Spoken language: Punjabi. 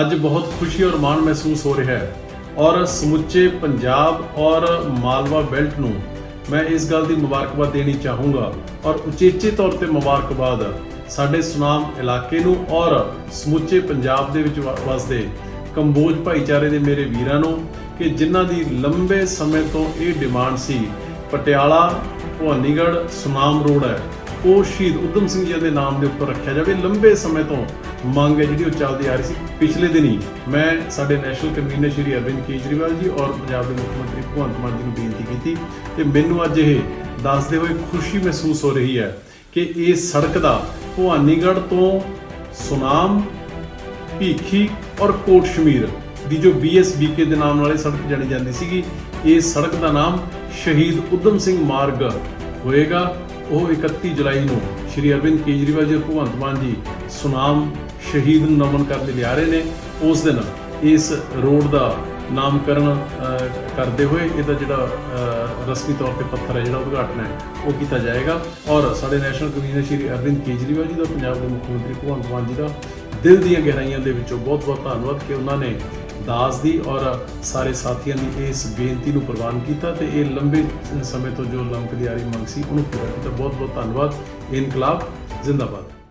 ਅੱਜ ਬਹੁਤ ਖੁਸ਼ੀ ਔਰ ਮਾਣ ਮਹਿਸੂਸ ਹੋ ਰਿਹਾ ਹੈ। ਔਰ ਸਮੁੱਚੇ ਪੰਜਾਬ ਔਰ ਮਾਲਵਾ ਬੈਲਟ ਨੂੰ ਮੈਂ ਇਸ ਗੱਲ ਦੀ ਮੁਬਾਰਕਬਾਦ ਦੇਣੀ ਚਾਹੂੰਗਾ। ਔਰ ਉਚੇਚੇ ਤੌਰ ਤੇ ਮੁਬਾਰਕਬਾਦ ਸਾਡੇ ਸੁਨਾਮ ਇਲਾਕੇ ਨੂੰ ਔਰ ਸਮੁੱਚੇ ਪੰਜਾਬ ਦੇ ਵਿੱਚ ਵ- ਵਸਦੇ ਕੰਬੋਜ ਭਾਈਚਾਰੇ ਦੇ ਮੇਰੇ ਵੀਰਾਂ ਨੂੰ ਕਿ ਜਿਨ੍ਹਾਂ ਦੀ ਲੰਬੇ ਸਮੇਂ ਤੋਂ ਇਹ ਡਿਮਾਂਡ ਸੀ। ਪਟਿਆਲਾ, ਭਵਾਨੀਗੜ੍ਹ, ਸੁਨਾਮ ਰੋਡ ਹੈ। ਉਹ ਸ਼ਹੀਦ ਉਦਮ ਸਿੰਘ ਜੀ ਦੇ ਨਾਮ ਦੇ ਉੱਪਰ ਰੱਖਿਆ ਜਾਵੇ। ਲੰਬੇ ਸਮੇਂ ਤੋਂ ਮੰਗ ਹੈ ਜਿਹੜੀ ਉਹ ਚੱਲਦੀ ਆ ਰਹੀ ਸੀ। ਪਿਛਲੇ ਦਿਨੀ ਮੈਂ ਸਾਡੇ ਨੈਸ਼ਨਲ ਕਨਵੀਨਰ ਸ਼੍ਰੀ ਅਰਵਿੰਦ ਕੇਜਰੀਵਾਲ ਜੀ ਔਰ ਪੰਜਾਬ ਦੇ ਮੁੱਖ ਮੰਤਰੀ ਭਗਵੰਤ ਮਾਨ ਜੀ ਨੂੰ ਬੇਨਤੀ ਕੀਤੀ ਤੇ ਮੈਨੂੰ ਅੱਜ ਇਹ ਦੱਸਦੇ ਹੋਏ ਖੁਸ਼ੀ ਮਹਿਸੂਸ ਹੋ ਰਹੀ ਹੈ ਕਿ ਇਹ ਸੜਕ ਦਾ ਭਵਾਨੀਗੜ੍ਹ ਤੋਂ ਸੁਨਾਮ, ਭੀਖੀ ਔਰ ਕੋਟ ਸ਼ਮੀਰ ਦੀ ਜੋ ਬੀਐਸਬੀਕੇ ਦੇ ਨਾਮ ਨਾਲ ਇਹ ਸੜਕ ਜਾਣੀ ਜਾਂਦੀ ਸੀਗੀ, ਇਹ ਸੜਕ ਦਾ ਨਾਮ ਸ਼ਹੀਦ ਉਦਮ ਸਿੰਘ ਮਾਰਗ ਹੋਏਗਾ। ਉਹ 31 ਜੁਲਾਈ ਨੂੰ ਸ਼੍ਰੀ ਅਰਵਿੰਦ ਕੇਜਰੀਵਾਲ ਜੀ ਔਰ ਭਗਵੰਤ ਮਾਨ ਜੀ ਸੁਨਾਮ ਸ਼ਹੀਦ ਨੂੰ ਨਮਨ ਕਰਨ ਲਈ ਲਿਆ ਰਹੇ ਨੇ। ਉਸ ਦਿਨ ਇਸ ਰੋਡ ਦਾ ਨਾਮਕਰਨ ਕਰਦੇ ਹੋਏ ਇਹਦਾ ਜਿਹੜਾ ਰਸਮੀ ਤੌਰ ਤੇ ਪੱਥਰ ਹੈ, ਜਿਹੜਾ ਉਦਘਾਟਨ ਹੈ, ਉਹ ਕੀਤਾ ਜਾਏਗਾ। ਔਰ ਸਾਡੇ ਨੈਸ਼ਨਲ ਕਨਵੀਨਰ ਸ਼੍ਰੀ ਅਰਵਿੰਦ ਕੇਜਰੀਵਾਲ ਜੀ ਦਾ, ਪੰਜਾਬ ਦੇ ਮੁੱਖ ਮੰਤਰੀ ਭਗਵੰਤ ਮਾਨ ਜੀ ਦਾ ਦਿਲ ਦੀਆਂ ਗਹਿਰਾਈਆਂ ਦੇ ਵਿੱਚੋਂ ਬਹੁਤ-ਬਹੁਤ ਧੰਨਵਾਦ ਕਿ ਉਹਨਾਂ ਨੇ ਦਾਸ ਦੀ ਔਰ ਸਾਰੇ ਸਾਥੀਆਂ ਦੀ ਇਸ ਬੇਨਤੀ ਨੂੰ ਪ੍ਰਵਾਨ ਕੀਤਾ ਤੇ ਇਹ ਲੰਬੇ ਸਮੇਂ ਤੋਂ ਜੋ ਲੰਕਦੀ ਆ ਰਹੀ ਮੰਗ ਸੀ, ਉਹਨੂੰ ਪੂਰਾ ਕੀਤਾ। ਬਹੁਤ-ਬਹੁਤ ਧੰਨਵਾਦ। ਇਨਕਲਾਬ ਜ਼ਿੰਦਾਬਾਦ।